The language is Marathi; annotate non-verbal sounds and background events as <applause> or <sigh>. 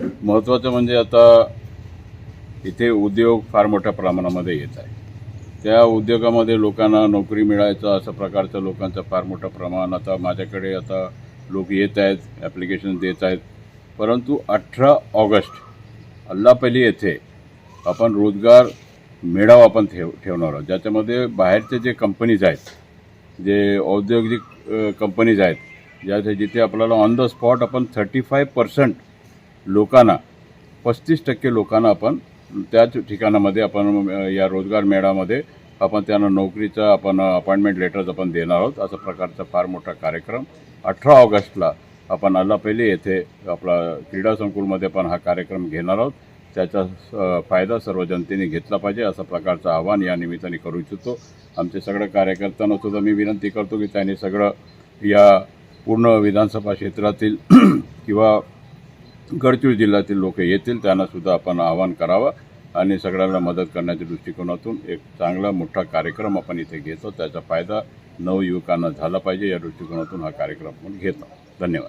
महत्त्वाचं म्हणजे आता इथे उद्योग फार मोठ्या प्रमाणामध्ये येत आहे. त्या उद्योगामध्ये लोकांना नोकरी मिळायचं असं प्रकारचं लोकांचं फार मोठं प्रमाण आता माझ्याकडे आता लोक येत आहेत ॲप्लिकेशन देत आहेत. परंतु अठरा ऑगस्ट अल्लापल्ली येथे आपण रोजगार मेळावा आपण ठेव ठेवणार आहोत. ज्याच्यामध्ये बाहेरचे जे कंपनीज आहेत जे औद्योगिक कंपनीज आहेत ज्या जिथे आपल्याला ऑन द स्पॉट आपण थर्टी फाय पर्सेंट लोकांना पस्तीस टक्के लोकांना आपण त्याच ठिकाणामध्ये आपण या रोजगार मेळामध्ये आपण त्यांना नोकरीचा आपण अपॉइंटमेंट लेटर्स आपण देणार आहोत. असा प्रकारचा फार मोठा कार्यक्रम. अठरा ऑगस्टला आपण अल्लापल्ली येथे आपला क्रीडा संकुलमध्ये पण हा कार्यक्रम घेणार आहोत. त्याचा फायदा सर्व जनतेने घेतला पाहिजे असा प्रकारचं आव्हान या निमित्ताने करू इच्छितो. आमचे सगळं कार्यकर्त्यांना सुद्धा मी विनंती करतो की त्यांनी सगळं या पूर्ण विधानसभा क्षेत्रातील <clears throat> किंवा गडचिरोली जिल्ह्यातील लोक येतील त्यांना सुद्धा आपण आवाहन करावं आणि सगळ्यांना मदत करण्याच्या दृष्टिकोनातून एक चांगला मोठा कार्यक्रम आपण इथे घेतो. त्याचा फायदा नवयुवकांना झाला पाहिजे या दृष्टिकोनातून हा कार्यक्रम आपण घेतो. धन्यवाद.